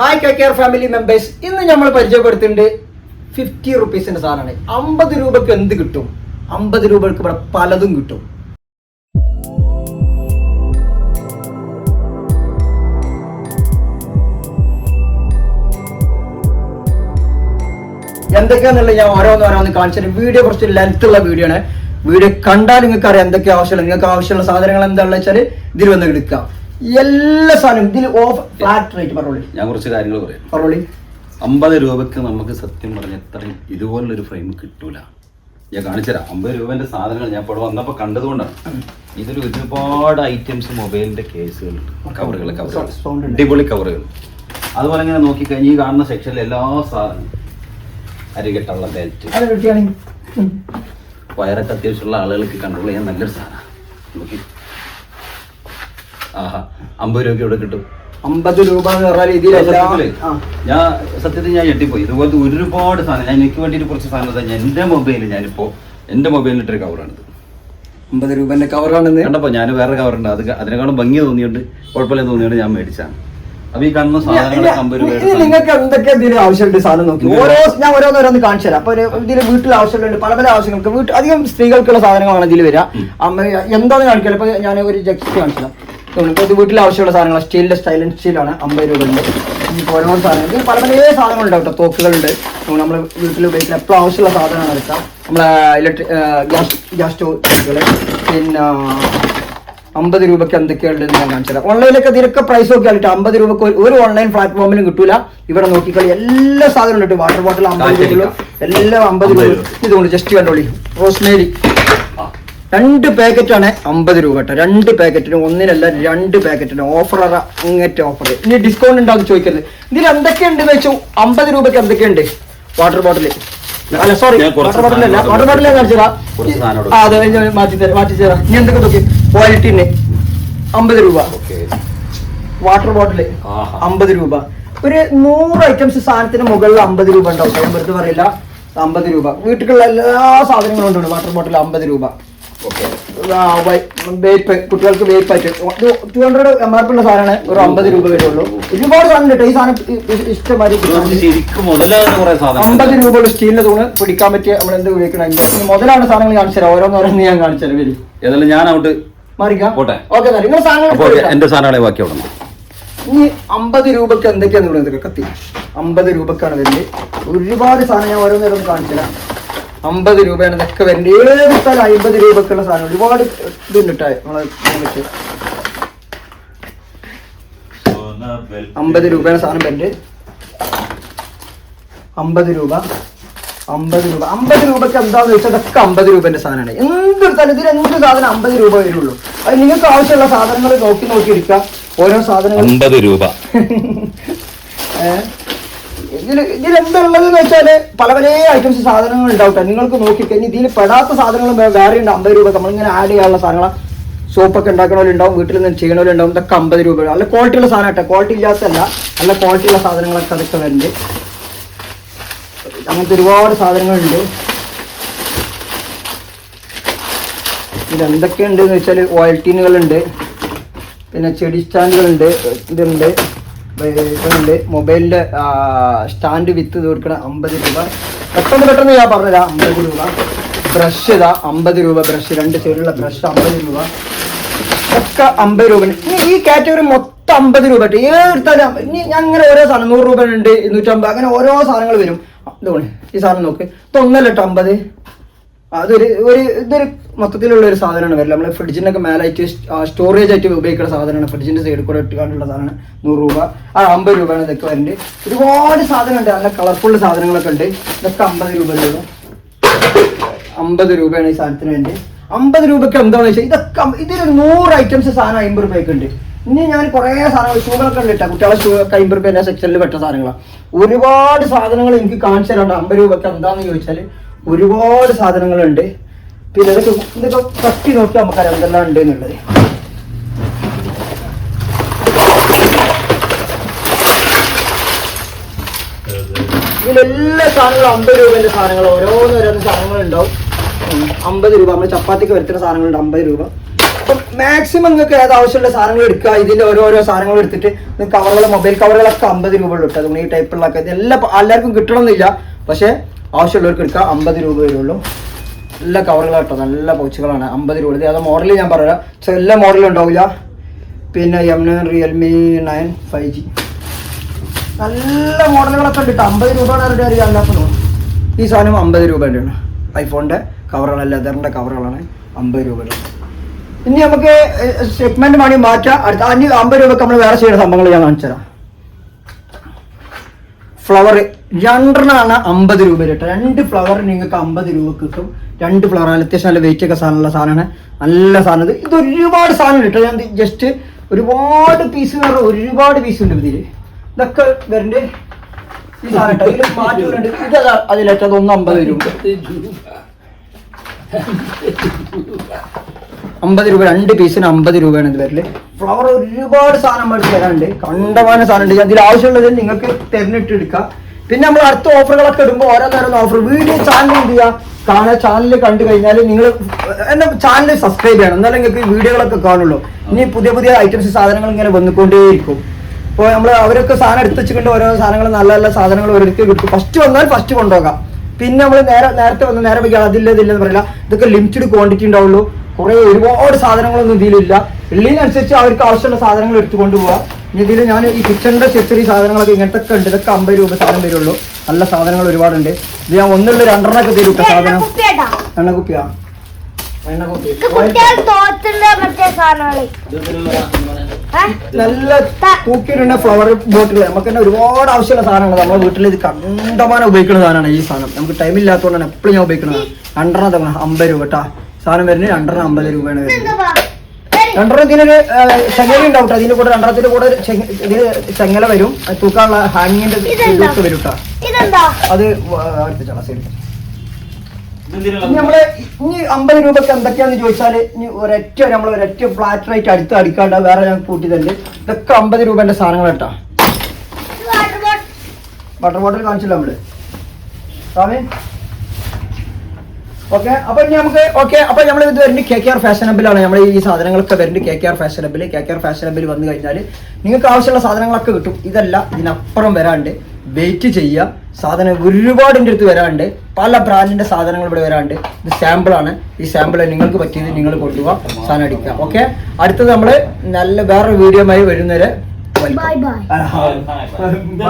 Hi K care family members ഇന്ന് നമ്മൾ പരിചയപ്പെടുത്തുന്നുണ്ട് fifty റുപ്പീസിന്റെ സാധനമാണ്. അമ്പത് രൂപക്ക് എന്ത് കിട്ടും? അമ്പത് രൂപക്ക് ഇവിടെ പലതും കിട്ടും. എന്തൊക്കെയാന്നുള്ളത് ഞാൻ ഓരോന്ന് ഓരോന്ന് കാണിച്ചത് വീഡിയോ കുറച്ച് ലെങ്ത് ഉള്ള വീഡിയോ ആണ്. വീഡിയോ കണ്ടാൽ നിങ്ങൾക്ക് അറിയാം എന്തൊക്കെ ആവശ്യമുള്ള നിങ്ങൾക്ക് ആവശ്യമുള്ള സാധനങ്ങൾ എന്താണെന്ന് വെച്ചാൽ ഇതിൽ വന്ന് എടുക്കാം. എല്ലാ സാധനവും ഇതിൽ ഓഫ് ഫ്ലാറ്റ് റേറ്റ് പറഞ്ഞോളി. ഞാൻ കുറച്ച് കാര്യങ്ങൾ പറയാം. പറഞ്ഞോളി. അമ്പത് രൂപക്ക് നമുക്ക് സത്യം പറഞ്ഞ എത്രയും ഇതുപോലൊരു ഫ്രെയിം കിട്ടൂല. ഞാൻ കാണിച്ചുതരാം. അമ്പത് രൂപന്റെ സാധനങ്ങൾ ഞാൻ ഇപ്പോൾ വന്നപ്പോൾ കണ്ടതുകൊണ്ടാണ്. ഇതിൽ ഒരുപാട് ഐറ്റംസ് മൊബൈലിന്റെ കേസുകൾ കവറുകൾ കവറുകൾ അടിപൊളി കവറുകൾ അതുപോലെ ഇങ്ങനെ നോക്കിക്കഴിഞ്ഞ് ഈ കാണുന്ന സെക്ഷനിൽ എല്ലാ സാധനവും അരികെട്ടുള്ള ബെൽറ്റ് വയറൊക്കെ അത്യാവശ്യമുള്ള ആളുകൾക്ക് കൺട്രോൾ ചെയ്യാൻ നല്ലൊരു സാധനമാണ് നോക്കി. അമ്പത് രൂപയ്ക്ക് ഇവിടെ കിട്ടും. അമ്പത് രൂപ എന്ന് ഞാൻ സത്യത്തിൽ ഞാൻ ഞെട്ടിപ്പോയി. ഇതുപോലത്തെ ഒരുപാട് സാധനം ഞാൻ എനിക്ക് വേണ്ടിയിട്ട് കുറച്ച് സാധനം തന്നെ എന്റെ മൊബൈലിൽ ഞാനിപ്പോ എന്റെ മൊബൈലിൽ ഇട്ടൊരു കവറാണിത്. അമ്പത് രൂപന്റെ കവറാണെന്ന്? കണ്ടപ്പോ ഞാൻ വേറെ കവറുണ്ട്. അത് അതിനേക്കാളും ഭംഗി തോന്നിയിട്ട് കുഴപ്പമില്ല തോന്നിയിട്ട് ഞാൻ മേടിച്ചാണ് അപ്പൊ ഈ കാണുന്ന സാധനങ്ങൾ നിങ്ങൾക്ക് എന്തൊക്കെ ഇതിന് ആവശ്യമുണ്ട് സാധനം നോക്കി. ഓരോ ഞാൻ ഓരോന്നോരോന്ന് കാണിച്ചു തരാം അപ്പൊ ഇതിന് വീട്ടിൽ ആവശ്യമുണ്ട് പല പല ആവശ്യങ്ങൾക്ക്. വീട്ടിൽ അധികം സ്ത്രീകൾക്കുള്ള സാധനങ്ങളാണ് ഇതിൽ വരിക. അമ്മ എന്താണെന്ന് കാണിക്കില്ല ഇപ്പൊ ഞാൻ ഒരു ജസ്റ്റ് കാണിച്ചു ഇപ്പൊ ഇത് വീട്ടിൽ ആവശ്യമുള്ള സാധനങ്ങൾ സ്റ്റീലിന്റെ സ്റ്റൈലൻ സ്റ്റീലാണ് അമ്പത് രൂപ ഉണ്ട്. ഈ ഓരോ സാധനങ്ങൾ. പല പല സാധനങ്ങളുണ്ട് കേട്ടോ. തോക്കുകളുണ്ട്. നമ്മൾ വീട്ടിൽ ഉപയോഗിക്കുന്ന എപ്പോഴും ആവശ്യമുള്ള സാധനമാണ് എടുക്കാം നമ്മളെ ഇലക്ട്രിക് ഗ്യാസ് ഗ്യാസ് സ്റ്റോവുകൾ പിന്നെ അമ്പത് രൂപയ്ക്ക് എന്തൊക്കെയുണ്ടെന്ന് ഞാൻ കാണിച്ചു തരാം. ഓൺലൈനിലൊക്കെ ഇതിലൊക്കെ പ്രൈസ് ഒക്കെ ആയിട്ട് അമ്പത് രൂപക്ക് ഒരു- ഒരു ഓൺലൈൻ പ്ലാറ്റ്ഫോമിലും കിട്ടൂല. ഇവിടെ നോക്കിക്കളി. എല്ലാ സാധനവും ഉണ്ട്. വാട്ടർ ബോട്ടിൽ അമ്പത് രൂപ എല്ലാം അമ്പത് രൂപ. ഇതുകൊണ്ട് ജസ്റ്റ് കണ്ടോളി. റോസ്മേരി. രണ്ട് പാക്കറ്റാണ് അമ്പത് രൂപ കേട്ടോ. രണ്ട് പാക്കറ്റിന് ഒന്നിനല്ല രണ്ട് പാക്കറ്റിന് ഓഫർ അങ്ങനത്തെ ഓഫർ ഇനി ഡിസ്കൗണ്ട് ഉണ്ടാകും ചോദിക്കരുത്. ഇതിൽ എന്തൊക്കെയുണ്ട് വെച്ചു അമ്പത് രൂപയ്ക്ക് എന്തൊക്കെയുണ്ട്? വാട്ടർ ബോട്ടിൽ അല്ല സോറി വാട്ടർ ബോട്ടിൽ അല്ല വാട്ടർ ബോട്ടിൽ കാണിച്ചു കുറച്ച് സാധനം ആ അതെ മാറ്റി തരാം മാറ്റി തരാം. ഇനി എന്തൊക്കെ നോക്കി? ക്വാളിറ്റിന് അമ്പത് രൂപ. Water bottle. അമ്പത് രൂപ. ഒരു നൂറ് ഐറ്റംസ് സാധനത്തിന് മുകളിൽ അമ്പത് രൂപ ഉണ്ടാവും വെറുതെ പറയില്ല. അമ്പത് രൂപ. വീട്ടിലുള്ള എല്ലാ സാധനങ്ങളും ഉണ്ട്? വാട്ടർ ബോട്ടിൽ അമ്പത് രൂപ. വൈ- വേപ്പ് കുട്ടികൾക്ക് വേപ്പായിട്ട് two hundred M R P ഉള്ള സാധനമാണ്. ഒരു അമ്പത് രൂപ വരുള്ളൂ ഒരുപാട് സാധനം കേട്ടോ ഈ സാധനം ഇഷ്ടമായി അമ്പത് രൂപ രൂപയുള്ള സ്റ്റീലിന്റെ തൂണ് പിടിക്കാൻ പറ്റിയ നമ്മൾ എന്ത് ഉപയോഗിക്കണം മുതലാണ് സാധനങ്ങൾ കാണിച്ചു തരാം. ഓരോന്നോരോന്ന് ഞാൻ കാണിച്ചു തരാം. വരും. ഏതായാലും ഞാൻ അങ്ങോട്ട് മാറിക്കാം. ഓക്കെ നിങ്ങൾ സാധനങ്ങൾ എന്റെ സാധനങ്ങളെ ബാക്കി അവിടെ ഉണ്ട്. ഇനി അമ്പത് രൂപക്ക് എന്തൊക്കെയാണ് ഇവിടെ കത്തി. അമ്പത് രൂപക്കാണ് വരുന്നത്. ഒരുപാട് സാധനം ഞാൻ ഓരോന്നേരം കാണിച്ചു തരാം. അമ്പത് രൂപയാണ്. ഇതൊക്കെ വരുന്നത് ഏത് സ്ഥലം അമ്പത് രൂപക്കുള്ള സാധനം. ഒരുപാട് ഇതുണ്ട് കേട്ടോ നമ്മളെ. അമ്പത് രൂപയാണ് സാധനം വരുന്നത് അമ്പത് രൂപ. അമ്പത് രൂപ. അമ്പത് രൂപക്ക് എന്താന്ന് വെച്ചാൽ ഇതൊക്കെ അമ്പത് രൂപന്റെ സാധനമാണ്. എന്തെടുത്താലും ഇതിന് എന്ത് സാധനം അമ്പത് രൂപ വരുള്ളൂ. അത് നിങ്ങൾക്ക് ആവശ്യമുള്ള സാധനങ്ങൾ നോക്കി നോക്കി ഇരിക്കാം ഓരോ സാധനങ്ങൾ അമ്പത് രൂപ. ഇതിൽ ഇതിൽ എന്തുള്ളത് എന്ന് വെച്ചാൽ പല പല ഐറ്റംസ് സാധനങ്ങൾ ഉണ്ടാവും നിങ്ങൾക്ക് നോക്കിക്കഴിഞ്ഞാൽ ഇതിൽ പെടാത്ത സാധനങ്ങളും വേറെ ഉണ്ട്. അമ്പത് രൂപ. നമ്മളിങ്ങനെ ആഡ് ചെയ്യാനുള്ള സാധനങ്ങൾ സോപ്പൊക്കെ ഉണ്ടാക്കണവരുണ്ടാവും വീട്ടിൽ നിന്ന് ചെയ്യണവരുണ്ടാവും. ഇതൊക്കെ അമ്പത് രൂപ നല്ല ക്വാളിറ്റി ഉള്ള സാധനം കേട്ടോ ക്വാളിറ്റി ഇല്ലാത്തല്ല നല്ല ക്വാളിറ്റി ഉള്ള സാധനങ്ങളൊക്കെ അതൊക്കെ വരുന്നുണ്ട് അങ്ങനത്തെ ഒരുപാട് സാധനങ്ങളുണ്ട്. ഇത് എന്തൊക്കെയുണ്ട് എന്ന് വെച്ചാൽ ഓയിൽ ടീനുകളുണ്ട് പിന്നെ ചെടി സ്റ്റാൻഡുകളുണ്ട്. ഇതുണ്ട്. ഇതുണ്ട് മൊബൈലിന്റെ സ്റ്റാൻഡ് വിത്ത് തീർക്കണ അമ്പത് രൂപ. പെട്ടെന്ന് പെട്ടെന്ന് ഞാൻ പറഞ്ഞുതരാം അമ്പത് രൂപ. ബ്രഷ് ഇതാ അമ്പത് രൂപ ബ്രഷ് രണ്ട് സൈഡിലുള്ള ബ്രഷ് അമ്പത് രൂപ. ഒക്കെ അമ്പത് രൂപ. ഈ കാറ്റഗറി മൊത്തം അമ്പത് രൂപ കേട്ടോ ഏത് എടുത്താലും ഇനി അങ്ങനെ ഓരോ സാധനം നൂറ് രൂപ ഉണ്ട് ഇരുന്നൂറ്റമ്പത് അങ്ങനെ ഓരോ സാധനങ്ങൾ വരും. ഇതുകൊണ്ട് ഈ സാധനം നോക്ക്. ഇപ്പൊ ഒന്നല്ല അമ്പത്. അതൊരു ഒരു ഇതൊരു മൊത്തത്തിലുള്ള ഒരു സാധനമാണ് വരില്ല നമ്മൾ ഫ്രിഡ്ജിനൊക്കെ മേലായിട്ട് സ്റ്റോറേജ് ആയിട്ട് ഉപയോഗിക്കുന്ന സാധനമാണ്. ഫ്രിഡ്ജിന്റെ സൈഡിൽ കൂടെ ഇട്ടുകൊണ്ടുള്ള സാധനമാണ്. നൂറ് രൂപ. ആ അമ്പത് രൂപയാണ് ഇതൊക്കെ വരുന്നത് ഒരുപാട് സാധനമുണ്ട് നല്ല കളർഫുൾ സാധനങ്ങളൊക്കെ ഉണ്ട്. ഇതൊക്കെ അമ്പത് രൂപ അമ്പത് രൂപയാണ് ഈ സാധനത്തിന് വേണ്ടി. അമ്പത് രൂപയ്ക്ക് എന്താണെന്ന് വെച്ചാൽ ഇതൊക്കെ ഇതിലൊരു നൂറ് ഐറ്റംസ് സാധനം അമ്പത് രൂപയ്ക്ക് ഉണ്ട്. ഇനി ഞാൻ കുറേ സാധനങ്ങൾ ഷൂകളൊക്കെ ഉണ്ട് കേട്ടോ. കുട്ടികളെ ഷൂ ഒക്കെ അമ്പത് രൂപ സെക്ഷനിൽ പെട്ട സാധനങ്ങളാണ് ഒരുപാട് സാധനങ്ങൾ എനിക്ക് കാണിച്ചു തരാണ്ട് അമ്പത് രൂപയ്ക്ക് എന്താണെന്ന് ചോദിച്ചാൽ ഒരുപാട് സാധനങ്ങളുണ്ട്. പിന്നെ ഇതൊക്കെ ഇതൊക്കെ തട്ടി നോക്കി നമുക്കറിയാം എന്തെല്ലാം ഉണ്ട് എന്നുള്ളത്. ഇതിലെല്ലാ സാധനങ്ങളും അമ്പത് രൂപന്റെ സാധനങ്ങൾ ഓരോന്നോരോന്ന് ഉം. അമ്പത് രൂപ. നമ്മൾ ചപ്പാത്തിക്ക് വരുത്തുന്ന സാധനങ്ങളുണ്ട് അമ്പത് രൂപ. അപ്പം മാക്സിമം നിങ്ങൾക്ക് ഏത് ആവശ്യമുള്ള സാധനങ്ങൾ എടുക്കുക ഇതിന്റെ ഓരോരോ സാധനങ്ങൾ എടുത്തിട്ട് കവറുകൾ മൊബൈൽ കവറുകളൊക്കെ അമ്പത് രൂപ ഉള്ളൂ കേട്ടോ. അതുകൊണ്ട് ഈ ടൈപ്പുള്ളതൊക്കെ ഇതെല്ലാം എല്ലാവർക്കും കിട്ടണമെന്നില്ല. പക്ഷേ ആവശ്യമുള്ളവർക്ക് എടുക്കുക അമ്പത് രൂപ വരുള്ളൂ നല്ല കവറുകളാട്ടോ നല്ല പൗച്ചുകളാണ്. അമ്പത് രൂപ അത് മോഡൽ ഞാൻ പറയാം. പക്ഷേ എല്ലാ മോഡലും ഉണ്ടാവില്ല. പിന്നെ M nine Realme nine five G നല്ല മോഡലുകളൊക്കെ ഉണ്ട് അമ്പത് രൂപയാണ് അവരുടെ ഈ സാധനം അമ്പത് രൂപയുടെയാണ് ഐഫോണിന്റെ കവറുകൾ ലെതറിന്റെ കവറുകളാണ് അമ്പത് രൂപയുടെ ഇനി നമുക്ക് സെഗ്മെന്റ് മണി മാറ്റാം. അടുത്ത അഞ്ഞ് അമ്പത് രൂപക്ക് നമ്മൾ വേറെ ചെയ്യുന്ന സംഭവങ്ങൾ ഞാൻ കാണിച്ചു തരാം ഫ്ലവർ രണ്ടെണ്ണമാണ് അമ്പത് രൂപ കേട്ടോ. രണ്ട് ഫ്ലവർ നിങ്ങൾക്ക് അമ്പത് രൂപ കിട്ടും. രണ്ട് ഫ്ലവർ അത്യാവശ്യം നല്ല വെയിറ്റ് ഒക്കെ സാധനമുള്ള സാധനമാണ്. നല്ല സാധനം ഇത്. ഇത് ഒരുപാട് സാധനം കേട്ടോ. ഞാൻ ജസ്റ്റ് ഒരുപാട് പീസ് എന്ന് പറഞ്ഞാൽ ഒരുപാട് പീസ് ഉണ്ട് ഇതിൽ ഇതൊക്കെ വരണ്ട്. ഈ സാധനം കേട്ടോ. ഇതിൽ മാറ്റുന്നുണ്ട് ഇത് അതിലേറ്റത് ഒന്ന് അമ്പത് രൂപ അമ്പത് രൂപ രണ്ട് പീസിന് അമ്പത് രൂപയാണ് ഇത് വരൽ. ഫ്ലവർ ഒരുപാട് സാധനം മേടിച്ച് തരാനുണ്ട്. കണ്ടമാന സാധനം ഉണ്ട് അതിൽ ആവശ്യമുള്ളത് നിങ്ങൾക്ക് തിരഞ്ഞിട്ട് എടുക്കാം. പിന്നെ നമ്മൾ അടുത്ത ഓഫറുകളൊക്കെ ഇടുമ്പോൾ ഓരോ നേരം ഓഫർ വീഡിയോ ചാനൽ എന്ത് ചെയ്യുക ചാനൽ കണ്ടു കഴിഞ്ഞാൽ നിങ്ങൾ എന്നെ ചാനൽ സബ്സ്ക്രൈബ് ചെയ്യണം. എന്നാലും നിങ്ങൾക്ക് വീഡിയോകളൊക്കെ കാണുള്ളൂ. ഇനി പുതിയ പുതിയ ഐറ്റംസ് സാധനങ്ങൾ ഇങ്ങനെ വന്നുകൊണ്ടേയിരിക്കും. ഇപ്പോൾ നമ്മൾ അവരൊക്കെ സാധനം എടുത്ത് വെച്ചിട്ടുണ്ട് ഓരോ സാധനങ്ങൾ നല്ല നല്ല സാധനങ്ങൾ ഒരിടത്ത് കിട്ടും. ഫസ്റ്റ് വന്നാൽ ഫസ്റ്റ് കൊണ്ടുപോകാം. പിന്നെ നമ്മൾ നേരെ നേരത്തെ വന്ന് നേരെ പോയി അതില്ല എന്ന് പറയില്ല. ഇതൊക്കെ ലിമിറ്റഡ് ക്വാണ്ടിറ്റി ഉണ്ടാവുള്ളൂ. കുറേ ഒരുപാട് സാധനങ്ങളൊന്നും ഇതിലില്ല. ഉള്ളതിനനുസരിച്ച് അവർക്ക് ആവശ്യമുള്ള സാധനങ്ങൾ എടുത്തു ഇനി ഇതിൽ ഞാൻ ഈ കിച്ചണിന്റെ ചെറിയ സാധനങ്ങളൊക്കെ ഇങ്ങനത്തെ ഒക്കെ ഉണ്ട്. ഇതൊക്കെ അമ്പത് രൂപ സാധനം വരുള്ളൂ. നല്ല സാധനങ്ങൾ ഒരുപാടുണ്ട്. ഇത് ഞാൻ ഒന്നുള്ള രണ്ടെണ്ണൊക്കെ തരും കേട്ടോ സാധനം. കുപ്പിയാട്ടാ എണ്ണ കുപ്പിയാ എണ്ണ കുപ്പി ഇത് കുട്ടികൾ തോറ്റുള്ള മറ്റേ സാധനങ്ങൾ. ഏ? നല്ല തൂക്കിയിട്ടുണ്ട് ഫ്ലവർ ബോട്ടിൽ നമുക്ക് തന്നെ ഒരുപാട് ആവശ്യമുള്ള സാധനങ്ങൾ നമ്മുടെ വീട്ടിൽ ഇത് കണ്ടമാനം ഉപയോഗിക്കുന്ന സാധനമാണ് ഈ സാധനം. നമുക്ക് ടൈം ഇല്ലാത്തതുകൊണ്ടാണ് എപ്പോഴും ഞാൻ ഉപയോഗിക്കുന്നത്. രണ്ടെണ്ണം തവണ അമ്പത് രൂപ കേട്ടാ. സാധനം വരുന്നത് രണ്ടെണ്ണം അമ്പത് രൂപയാണ് വരുന്നത്? രണ്ടെണ്ണം ഇതിനൊരു ചെങ്ങല ഉണ്ടാവും ട്ടോ. ഇതിന്റെ കൂടെ രണ്ടെണ്ണത്തിന്റെ കൂടെ ഇതിന് ചെങ്ങല വരും. തൂക്കാനുള്ള ഹാങ്ങിന്റെ ഇതെന്താ? വരും കേട്ടോ ഇതെന്താ? അത് അടുപ്പിച്ചാണ് ശരി ഇനി നമ്മൾ ഇനി അമ്പത് രൂപക്ക് എന്തൊക്കെയാന്ന് ചോദിച്ചാൽ ഇനി ഒരൊറ്റ നമ്മൾ ഒരൊറ്റ ഫ്ലാറ്റ് റേറ്റ് അടുത്ത് അടിക്കാണ്ട വേറെ ഞാൻ കൂട്ടി തന്നെ ഇതൊക്കെ അമ്പത് രൂപന്റെ സാധനങ്ങൾ കേട്ടോ butter water bottle water bottle കാണിച്ചില്ല നമ്മൾ. സ്വാമി? ഓക്കെ അപ്പൊ ഇനി നമുക്ക് ഓക്കെ അപ്പൊ നമ്മൾ ഇത് വരുന്നത് കെ കെ ആർ ഫാഷനബിളാണ് നമ്മൾ ഈ സാധനങ്ങളൊക്കെ വരുന്നത് K K R fashionable K K R fashionable വന്നു കഴിഞ്ഞാൽ നിങ്ങൾക്ക് ആവശ്യമുള്ള സാധനങ്ങളൊക്കെ കിട്ടും. ഇതല്ല ഇതിനപ്പുറം വരാണ്ട് വെയിറ്റ് ചെയ്യുക. സാധനം ഒരുപാട് എന്റെ അടുത്ത് വരാണ്ട്. പല ബ്രാൻഡിന്റെ സാധനങ്ങൾ ഇവിടെ വരാണ്ട്. ഇത് സാമ്പിളാണ് ഈ സാമ്പിൾ നിങ്ങൾക്ക് പറ്റിയത് നിങ്ങൾ കൊണ്ടുപോകാം സാധനം അടിക്കുക. ഓക്കെ അടുത്തത് നമ്മൾ നല്ല വേറൊരു വീഡിയോ ആയി വരുന്നവരെ ബൈ ബൈ